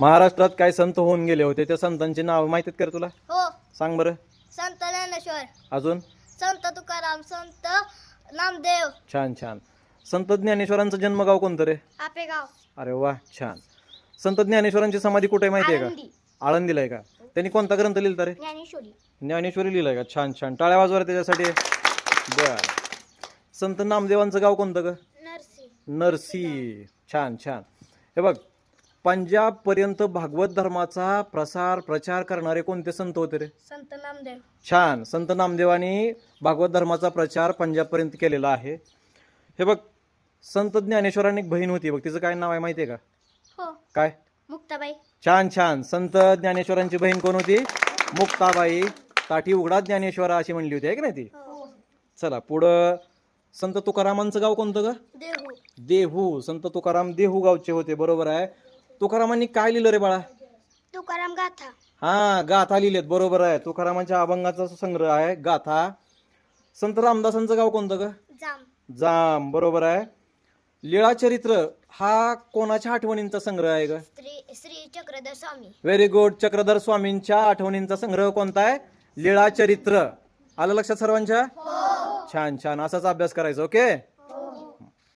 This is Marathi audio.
महाराष्ट्रात काय संत होऊन गेले होते त्या संतांची नाव माहितीत का रे तुला? हो. सांग बरं. संत ज्ञानेश्वर. अजून? संत तुकाराम संत नामदेव. छान छान. संत ज्ञानेश्वरांचं जन्मगाव कोणतं रे? आपेगाव अरे वा छान. संत ज्ञानेश्वरांची समाधी कुठे आहे माहिती आहे का? आळंदी. आळंदीला आहे का? त्यांनी कोणता ग्रंथ लिहिला रे? ज्ञानेश्वरी. ज्ञानेश्वरी लिहिलाय का? छान छान. टाळ्या वाजवा रे त्याच्यासाठी. बर. संत नामदेवांचं गाव कोणतं ग? नरसी. नरसी. छान छान. हे बघ पंजाब पर्यंत भागवत धर्माचा प्रसार प्रचार करणारे कोणते संत होते रे? संत नामदेव. छान. संत नामदेवानी भागवत धर्माचा प्रचार पंजाबपर्यंत केलेला आहे. हे बघ संत ज्ञानेश्वरांनी एक बहीण होती बघ तिचं काय नाव आहे माहिती आहे का? हो. काय? मुक्ताबाई. छान छान. संत ज्ञानेश्वरांची बहीण कोण होती? मुक्ताबाई. ताठी उघडा ज्ञानेश्वरा अशी म्हणली होती आहे की नाही ती? हो. चला पुढं संत तुकारामांचं गाव कोणतं ग? देहू. देहू. संत तुकाराम देहू गावचे होते बरोबर आहे. तुकारामांनी काय लिहिलं रे बाळा? तुकाराम गाथा. हा गाथा लिहिलेत बरोबर आहे. तुकारामांच्या अभंगाचा संग्रह आहे गाथा. संत रामदासांचं गाव कोणतं ग? जाम जाम बरोबर आहे. लीळाचरित्र हा कोणाच्या आठवणींचा संग्रह आहे ग? श्री श्री चक्रधर स्वामी. व्हेरी गुड चक्रधर स्वामींच्या आठवणींचा संग्रह कोणता आहे? लीळाचरित्र आलं लक्षात सर्वांच्या? छान छान. असाच अभ्यास करायचा ओके?